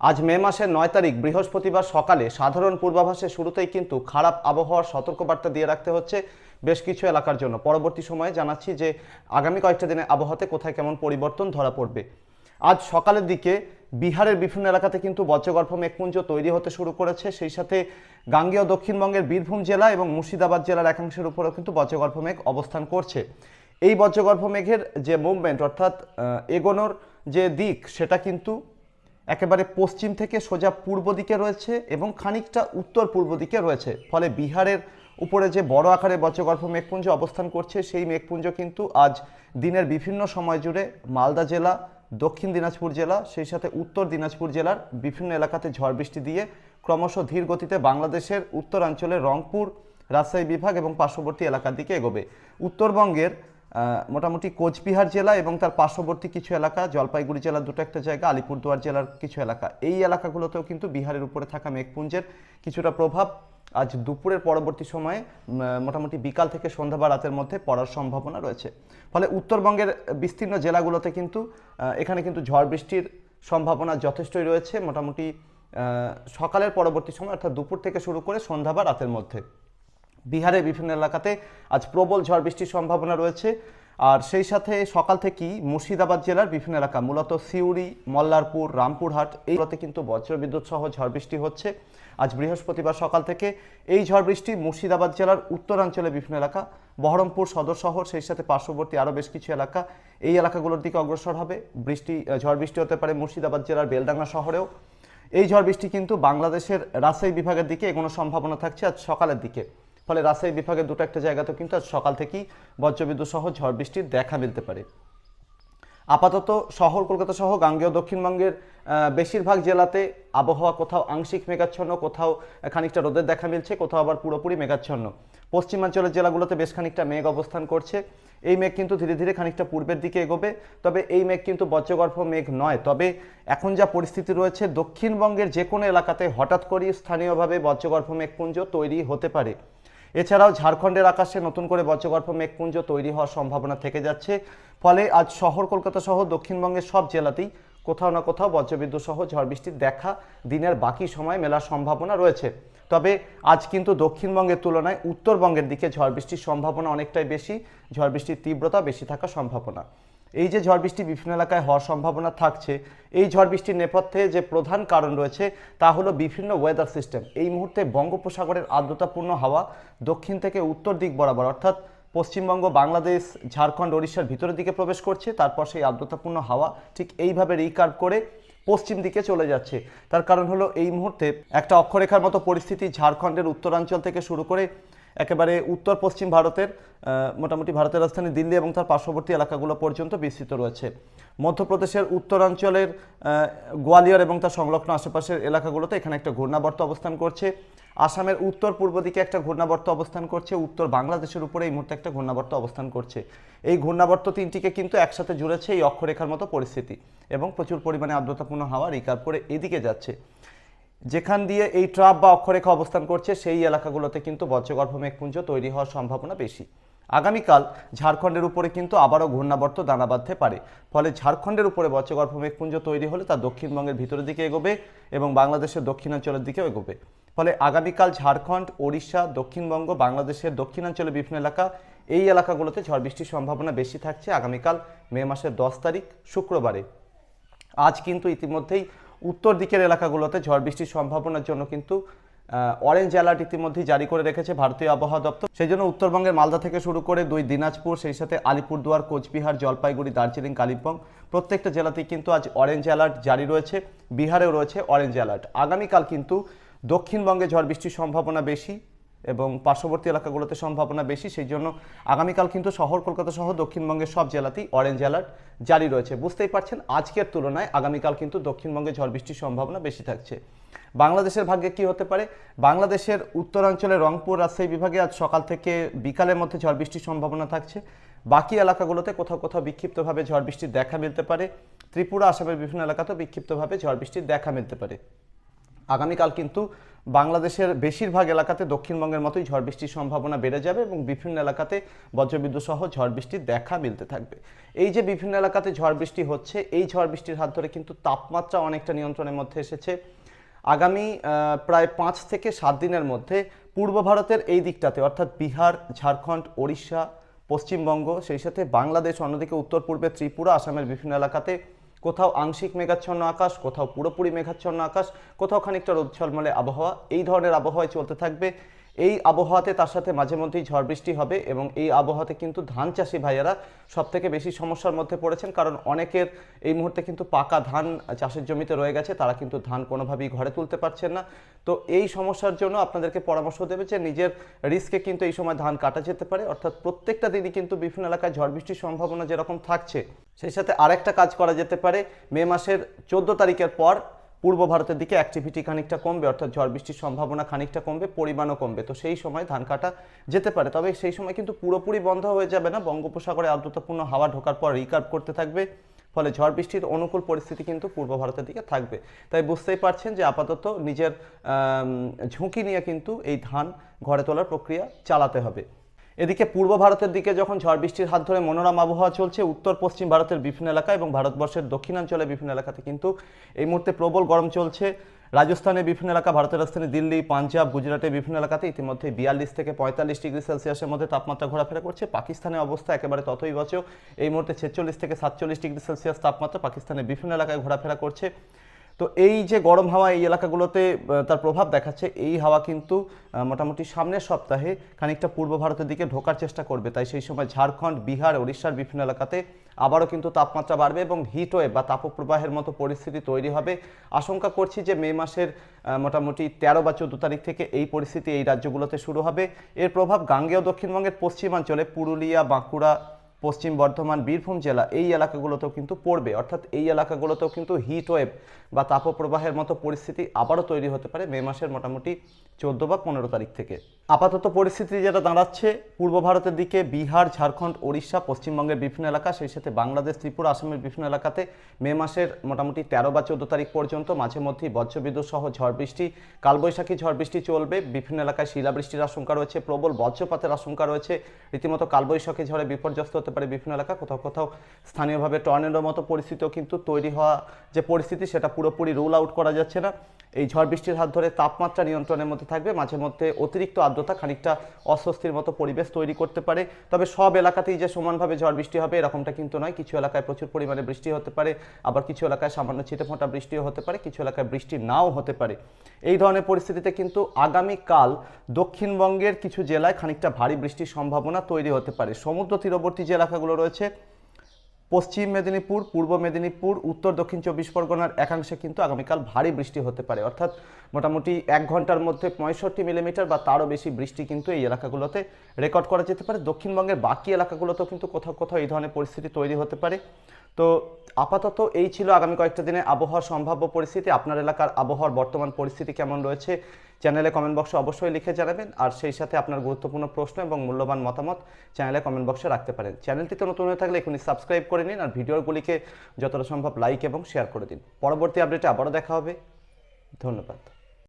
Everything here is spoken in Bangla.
আজ মে মাসের নয় তারিখ, বৃহস্পতিবার সকালে সাধারণ পূর্বাভাসের শুরুতেই কিন্তু খারাপ আবহাওয়ার সতর্কবার্তা দিয়ে রাখতে হচ্ছে বেশ কিছু এলাকার জন্য। পরবর্তী সময়ে জানাচ্ছি যে আগামী কয়েকটা দিনে আবহাওয়াতে কোথায় কেমন পরিবর্তন ধরা পড়বে। আজ সকালের দিকে বিহারের বিভিন্ন এলাকাতে কিন্তু বজ্রগর্ভ মেঘপুঞ্জ তৈরি হতে শুরু করেছে। সেই সাথে গাঙ্গেয় দক্ষিণবঙ্গের বীরভূম জেলা এবং মুর্শিদাবাদ জেলার একাংশের উপরেও কিন্তু বজ্রগর্ভ মেঘ অবস্থান করছে। এই বজ্রগর্ভ মেঘের যে মুভমেন্ট অর্থাৎ এগোনোর যে দিক, সেটা কিন্তু একেবারে পশ্চিম থেকে সোজা পূর্ব দিকে রয়েছে এবং খানিকটা উত্তর পূর্ব দিকে রয়েছে। ফলে বিহারের উপরে যে বড় আকারে বজ্রগর্ভ মেঘপুঞ্জ অবস্থান করছে, সেই মেঘপুঞ্জ কিন্তু আজ দিনের বিভিন্ন সময় জুড়ে মালদা জেলা, দক্ষিণ দিনাজপুর জেলা, সেই সাথে উত্তর দিনাজপুর জেলার বিভিন্ন এলাকাতে ঝড় বৃষ্টি দিয়ে ক্রমশ ধীর গতিতে বাংলাদেশের উত্তরাঞ্চলে রংপুর, রাজশাহী বিভাগ এবং পার্শ্ববর্তী এলাকার দিকে এগোবে। উত্তরবঙ্গের মোটামুটি কোচবিহার জেলা এবং তার পার্শ্ববর্তী কিছু এলাকা, জলপাইগুড়ি জেলার দুটো একটা জায়গা, আলিপুরদুয়ার জেলার কিছু এলাকা। এই এলাকাগুলোতেও কিন্তু বিহারের উপরে থাকা মেঘপুঞ্জের কিছুটা প্রভাব আজ দুপুরের পরবর্তী সময়ে মোটামুটি বিকাল থেকে সন্ধ্যা বা রাতের মধ্যে পড়ার সম্ভাবনা রয়েছে। ফলে উত্তরবঙ্গের বিস্তীর্ণ জেলাগুলোতে কিন্তু এখানে কিন্তু ঝড় বৃষ্টির সম্ভাবনা যথেষ্টই রয়েছে। মোটামুটি সকালের পরবর্তী সময় অর্থাৎ দুপুর থেকে শুরু করে সন্ধ্যা বা রাতের মধ্যে। বিহারের বিভিন্ন এলাকাতে আজ প্রবল ঝড় বৃষ্টির সম্ভাবনা রয়েছে। আর সেই সাথে সকাল থেকেই মুর্শিদাবাদ জেলার বিভিন্ন এলাকা, মূলত সিউড়ি, মল্লারপুর, রামপুরহাট, এই এইগুলোতে কিন্তু বজ্রবিদ্যুৎ সহ ঝড় বৃষ্টি হচ্ছে। আজ বৃহস্পতিবার সকাল থেকে এই ঝড় বৃষ্টি মুর্শিদাবাদ জেলার উত্তরাঞ্চলে বিভিন্ন এলাকা, বহরমপুর সদর শহর, সেই সাথে পার্শ্ববর্তী আরও বেশ কিছু এলাকা, এই এলাকাগুলোর দিকে অগ্রসর হবে। বৃষ্টি ঝড় বৃষ্টি হতে পারে মুর্শিদাবাদ জেলার বেলডাঙ্গা শহরেও। এই ঝড় বৃষ্টি কিন্তু বাংলাদেশের রাজশাহী বিভাগের দিকে এগোনোর সম্ভাবনা থাকছে আজ সকালের দিকে। ফলে রাজশাহী বিভাগের দুটো একটা জায়গাতেও কিন্তু আজ সকাল থেকেই বজ্রবিদ্যুৎ সহ ঝড় বৃষ্টির দেখা মিলতে পারে। আপাতত শহর, কলকাতা সহ গাঙ্গেয় দক্ষিণবঙ্গের বেশিরভাগ জেলাতে আবহাওয়া কোথাও আংশিক মেঘাচ্ছন্ন, কোথাও খানিকটা রোদের দেখা মিলছে, কোথাও আবার পুরোপুরি মেঘাচ্ছন্ন। পশ্চিমাঞ্চলের জেলাগুলোতে বেশ খানিকটা মেঘ অবস্থান করছে। এই মেঘ কিন্তু ধীরে ধীরে খানিকটা পূর্বের দিকে এগোবে, তবে এই মেঘ কিন্তু বজ্রগর্ভ মেঘ নয়। তবে এখন যা পরিস্থিতি রয়েছে, দক্ষিণবঙ্গের যে কোনো এলাকাতে হঠাৎ করেই স্থানীয়ভাবে বজ্রগর্ভ মেঘপুঞ্জ তৈরি হতে পারে। এছাড়াও ঝাড়খণ্ডের আকাশে নতুন করে বজ্রগর্ভ মেঘপুঞ্জ তৈরি হওয়ার সম্ভাবনা থেকে যাচ্ছে। ফলে আজ শহর কলকাতা সহ দক্ষিণবঙ্গের সব জেলাতেই কোথাও না কোথাও বজ্রবিদ্যুৎ সহ ঝড় বৃষ্টির দেখা দিনের বাকি সময় মেলার সম্ভাবনা রয়েছে। তবে আজ কিন্তু দক্ষিণবঙ্গের তুলনায় উত্তরবঙ্গের দিকে ঝড় বৃষ্টির সম্ভাবনা অনেকটাই বেশি। ঝড় বৃষ্টির তীব্রতা বেশি থাকার সম্ভাবনা। এই যে ঝড় বৃষ্টি বিভিন্ন এলাকায় হওয়ার সম্ভাবনা থাকছে, এই ঝড় বৃষ্টির নেপথ্যে যে প্রধান কারণ রয়েছে, তা হলো বিভিন্ন ওয়েদার সিস্টেম এই মুহূর্তে বঙ্গোপসাগরের আর্দ্রতাপূর্ণ হাওয়া দক্ষিণ থেকে উত্তর দিক বরাবর, অর্থাৎ পশ্চিমবঙ্গ, বাংলাদেশ, ঝাড়খণ্ড, ওড়িশার ভিতরের দিকে প্রবেশ করছে, তারপর সেই আর্দ্রতাপূর্ণ হাওয়া ঠিক এইভাবে রিকার্ভ করে পশ্চিম দিকে চলে যাচ্ছে। তার কারণ হলো এই মুহূর্তে একটা অক্ষরেখার মতো পরিস্থিতি ঝাড়খণ্ডের উত্তরাঞ্চল থেকে শুরু করে একেবারে উত্তর পশ্চিম ভারতের মোটামুটি ভারতের রাজধানী দিল্লি এবং তার পার্শ্ববর্তী এলাকাগুলো পর্যন্ত বিস্তৃত রয়েছে। মধ্যপ্রদেশের উত্তরাঞ্চলের গোয়ালিয়র এবং তার সংলগ্ন আশেপাশের এলাকাগুলোতে এখানে একটা ঘূর্ণাবর্ত অবস্থান করছে। আসামের উত্তর পূর্ব দিকে একটা ঘূর্ণাবর্ত অবস্থান করছে। উত্তর বাংলাদেশের উপরে এই মুহূর্তে একটা ঘূর্ণাবর্ত অবস্থান করছে। এই ঘূর্ণাবর্ত তিনটিকে কিন্তু একসাথে জুড়েছে এই অক্ষরেখার মতো পরিস্থিতি এবং প্রচুর পরিমাণে আর্দ্রতাপূর্ণ হাওয়া রিকার্ভ করে এদিকে যাচ্ছে। যেখান দিয়ে এই ট্রাপ বা অক্ষরেখা অবস্থান করছে, সেই এলাকাগুলোতে কিন্তু বজ্রগর্ভ মেঘপুঞ্জ তৈরি হওয়ার সম্ভাবনা বেশি। আগামীকাল ঝাড়খণ্ডের উপরে কিন্তু আবারও ঘূর্ণাবর্ত দানা বাঁধতে পারে। ফলে ঝাড়খণ্ডের উপরে বজ্রগর্ভ মেঘপুঞ্জ তৈরি হলে তা দক্ষিণবঙ্গের ভিতরের দিকে এগোবে এবং বাংলাদেশের দক্ষিণাঞ্চলের দিকেও এগোবে। ফলে আগামীকাল ঝাড়খণ্ড, ওড়িশা, দক্ষিণবঙ্গ, বাংলাদেশের দক্ষিণাঞ্চলের বিভিন্ন এলাকা, এই এলাকাগুলোতে ঝড় বৃষ্টির সম্ভাবনা বেশি থাকছে। আগামীকাল মে মাসের দশ তারিখ, শুক্রবারে। আজ কিন্তু ইতিমধ্যেই উত্তর দিকের এলাকাগুলোতে ঝড় বৃষ্টির সম্ভাবনার জন্য কিন্তু অরেঞ্জ অ্যালার্ট ইতিমধ্যেই জারি করে রেখেছে ভারতীয় আবহাওয়া দপ্তর। সেই জন্য উত্তরবঙ্গের মালদা থেকে শুরু করে দুই দিনাজপুর, সেই সাথে আলিপুরদুয়ার, কোচবিহার, জলপাইগুড়ি, দার্জিলিং, কালিম্পং প্রত্যেকটা জেলাতেই কিন্তু আজ অরেঞ্জ অ্যালার্ট জারি রয়েছে। বিহারেও রয়েছে অরেঞ্জ অ্যালার্ট আগামীকাল কিন্তু দক্ষিণবঙ্গে ঝড় বৃষ্টির সম্ভাবনা বেশি। এবং পার্শ্ববর্তী এলাকাগুলোতে সম্ভাবনা বেশি সেই জন্য আগামীকাল কিন্তু শহর, কলকাতা সহ দক্ষিণবঙ্গের সব জেলাতেই অরেঞ্জ অ্যালার্ট জারি রয়েছে। বুঝতেই পারছেন, আজকের তুলনায় আগামীকাল কিন্তু দক্ষিণবঙ্গে ঝড় বৃষ্টির সম্ভাবনা বেশি থাকছে। বাংলাদেশের ভাগ্যে কি হতে পারে? বাংলাদেশের উত্তরাঞ্চলে রংপুর রাজশাহী বিভাগে আজ সকাল থেকে বিকালের মধ্যে ঝড় বৃষ্টির সম্ভাবনা থাকছে। বাকি এলাকাগুলোতে কোথাও কোথাও বিক্ষিপ্তভাবে ঝড় বৃষ্টির দেখা মিলতে পারে। ত্রিপুরা, আসামের বিভিন্ন এলাকাতেও বিক্ষিপ্তভাবে ঝড় বৃষ্টির দেখা মিলতে পারে। আগামীকাল কিন্তু বাংলাদেশের বেশিরভাগ এলাকাতে দক্ষিণবঙ্গের মতোই ঝড় বৃষ্টির সম্ভাবনা বেড়ে যাবে এবং বিভিন্ন এলাকাতে বজ্রবিদ্যুৎ সহ ঝড় বৃষ্টির দেখা মিলতে থাকবে। এই যে বিভিন্ন এলাকাতে ঝড় বৃষ্টি হচ্ছে, এই ঝড় বৃষ্টির হাত ধরে কিন্তু তাপমাত্রা অনেকটা নিয়ন্ত্রণের মধ্যে এসেছে। আগামী প্রায় পাঁচ থেকে সাত দিনের মধ্যে পূর্ব ভারতের এই দিকটাতে, অর্থাৎ বিহার, ঝাড়খণ্ড, ওড়িশা, পশ্চিমবঙ্গ, সেই সাথে বাংলাদেশ, অন্যদিকে উত্তর পূর্বে ত্রিপুরা, আসামের বিভিন্ন এলাকাতে কোথাও আংশিক মেঘাচ্ছন্ন আকাশ, কোথাও পুরোপুরি মেঘাচ্ছন্ন আকাশ, কোথাও খানিকটা রোদ ঝলমলে আবহাওয়া। এই ধরনের আবহাওয়ায় চলতে থাকবে এই আবহাওয়াতে তার সাথে মাঝে মধ্যেই ঝড় বৃষ্টি হবে এবং এই আবহাওয়াতে কিন্তু ধান চাষি ভাইয়ারা সব থেকে বেশি সমস্যার মধ্যে পড়েছেন। কারণ অনেকের এই মুহূর্তে কিন্তু পাকা ধান চাষের জমিতে রয়ে গেছে, তারা কিন্তু ধান কোনোভাবেই ঘরে তুলতে পারছেন না। তো এই সমস্যার জন্য আপনাদেরকে পরামর্শ দেবে যে নিজের রিস্কে কিন্তু এই সময় ধান কাটা যেতে পারে। অর্থাৎ প্রত্যেকটা দিনই কিন্তু বিভিন্ন এলাকায় ঝড় বৃষ্টির সম্ভাবনা যেরকম থাকছে, সেই সাথে আরেকটা কাজ করা যেতে পারে। মে মাসের চোদ্দ তারিখের পর পূর্ব ভারতের দিকে অ্যাক্টিভিটি খানিকটা কমবে, অর্থাৎ ঝড় বৃষ্টির সম্ভাবনা খানিকটা কমবে, পরিমাণও কমবে। তো সেই সময় ধান কাটা যেতে পারে, তবে সেই সময় কিন্তু পুরোপুরি বন্ধ হয়ে যাবে না। বঙ্গোপসাগরে আর্দ্রতাপূর্ণ হাওয়া ঢোকার পর রিকার্ভ করতে থাকবে, ফলে ঝড় বৃষ্টির অনুকূল পরিস্থিতি কিন্তু পূর্ব ভারতের দিকে থাকবে। তাই বুঝতেই পারছেন যে আপাতত নিজের ঝুঁকি নিয়ে কিন্তু এই ধান ঘরে তোলার প্রক্রিয়া চালাতে হবে। এদিকে পূর্ব ভারতের দিকে যখন ঝড় বৃষ্টির হাত ধরে মনোরম আবহাওয়া চলছে, উত্তর, পশ্চিম ভারতের বিভিন্ন এলাকা এবং ভারতবর্ষের দক্ষিণাঞ্চলে বিভিন্ন এলাকাতে কিন্তু এই মুহূর্তে প্রবল গরম চলছে। রাজস্থানের বিভিন্ন এলাকা, ভারতের রাজধানী দিল্লি, পাঞ্জাব গুজরাটের বিভিন্ন এলাকাতে ইতিমধ্যে বিয়াল্লিশ থেকে পঁয়তাল্লিশ ডিগ্রি সেলসিয়াসের মধ্যে তাপমাত্রা ঘোরাফেরা করছে। পাকিস্তানের অবস্থা একেবারে ততই বছর এই মুহূর্তে ছেচল্লিশ থেকে সাতচল্লিশ ডিগ্রি সেলসিয়াস তাপমাত্রা পাকিস্তানের বিভিন্ন এলাকায় ঘোরাফেরা করছে। তো এই যে গরম হাওয়া এই এলাকাগুলোতে তার প্রভাব দেখাচ্ছে, এই হাওয়া কিন্তু মোটামুটি সামনের সপ্তাহে খানিকটা পূর্ব ভারতের দিকে ঢোকার চেষ্টা করবে। তাই সেই সময় ঝাড়খণ্ড, বিহার, ওড়িশার বিভিন্ন এলাকাতে আবারও কিন্তু তাপমাত্রা বাড়বে এবং হিট ওয়েভ বা তাপপ্রবাহের মতো পরিস্থিতি তৈরি হবে। আশঙ্কা করছি যে মে মাসের মোটামুটি তেরো বা চোদ্দ তারিখ থেকে এই পরিস্থিতি এই রাজ্যগুলোতে শুরু হবে। এর প্রভাব গাঙ্গেয় দক্ষিণবঙ্গের পশ্চিমাঞ্চলে, পুরুলিয়া, বাঁকুড়া পশ্চিম বর্ধমান, বীরভূম জেলা এই এলাকাগুলোতেও কিন্তু পড়বে। অর্থাৎ এই এলাকাগুলোতেও কিন্তু হিট ওয়েভ বা তাপপ্রবাহের মতো পরিস্থিতি আবারও তৈরি হতে পারে মে মাসের মোটামুটি চোদ্দ বা পনেরো তারিখ থেকে। আপাতত পরিস্থিতি যেটা দাঁড়াচ্ছে, পূর্ব ভারতের দিকে বিহার, ঝাড়খণ্ড, ওড়িশা, পশ্চিমবঙ্গের বিভিন্ন এলাকা, সেই সাথে বাংলাদেশ, ত্রিপুরা, আসামের বিভিন্ন এলাকাতে মে মাসের মোটামুটি তেরো বা চোদ্দ তারিখ পর্যন্ত মাঝে মধ্যেই বজ্রবিদ্যুৎ সহ ঝড় বৃষ্টি, কালবৈশাখী ঝড় বৃষ্টি চলবে। বিভিন্ন এলাকায় শিলাবৃষ্টির আশঙ্কা রয়েছে, প্রবল বজ্রপাতের আশঙ্কা রয়েছে। রীতিমতো কালবৈশাখী ঝড়ে বিপর্যস্ত হতে পারে বিভিন্ন এলাকা। কোথাও কোথাও স্থানীয়ভাবে টর্নেডোর মতো পরিস্থিতিও কিন্তু তৈরি হওয়া যে পরিস্থিতি, সেটা পুরোপুরি রুল আউট করা যাচ্ছে না। এই ঝড় বৃষ্টির হাত ধরে তাপমাত্রা নিয়ন্ত্রণের মধ্যে থাকবে। মাঝে মধ্যে অতিরিক্ত আর্দ্রতা খানিকটা অস্বস্তির মতো পরিবেশ তৈরি করতে পারে। তবে সব এলাকাতেই যে সমানভাবে ঝড় বৃষ্টি হবে এরকমটা কিন্তু নয়। কিছু এলাকায় প্রচুর পরিমাণে বৃষ্টি হতে পারে, আবার কিছু এলাকায় সামান্য ছিটেফোঁটা বৃষ্টিও হতে পারে, কিছু এলাকায় বৃষ্টি নাও হতে পারে। এই ধরনের পরিস্থিতিতে কিন্তু আগামীকাল দক্ষিণবঙ্গের কিছু জেলায় খানিকটা ভারী বৃষ্টির সম্ভাবনা তৈরি হতে পারে। সমুদ্র তীরবর্তী যে এলাকাগুলো রয়েছে পশ্চিম মেদিনীপুর, পূর্ব মেদিনীপুর, উত্তর দক্ষিণ চব্বিশ পরগনার একাংশে কিন্তু আগামীকাল ভারী বৃষ্টি হতে পারে। অর্থাৎ মোটামুটি এক ঘণ্টার মধ্যে পঁয়ষট্টি মিলিমিটার বা তারও বেশি বৃষ্টি কিন্তু এই এলাকাগুলোতে রেকর্ড করা যেতে পারে। দক্ষিণবঙ্গের বাকি এলাকাগুলোতেও কিন্তু কোথাও কোথাও এই ধরনের পরিস্থিতি তৈরি হতে পারে। তো আপাতত এই ছিল আগামী কয়েকটা দিনে আবহাওয়ার সম্ভাব্য পরিস্থিতি, আপনার এলাকার আবহাওয়ার বর্তমান পরিস্থিতি কেমন রয়েছে চ্যানেলে কমেন্ট বক্সে অবশ্যই লিখে জানাবেন। আর সেই সাথে আপনার গুরুত্বপূর্ণ প্রশ্ন এবং মূল্যবান মতামত চ্যানেলে কমেন্ট বক্সে রাখতে পারেন। চ্যানেলটিতে নতুন হয়ে থাকলে এখনই সাবস্ক্রাইব করে নিন আর ভিডিওগুলিকে যতটা সম্ভব লাইক এবং শেয়ার করে দিন। পরবর্তী আপডেটে আবারও দেখা হবে। ধন্যবাদ।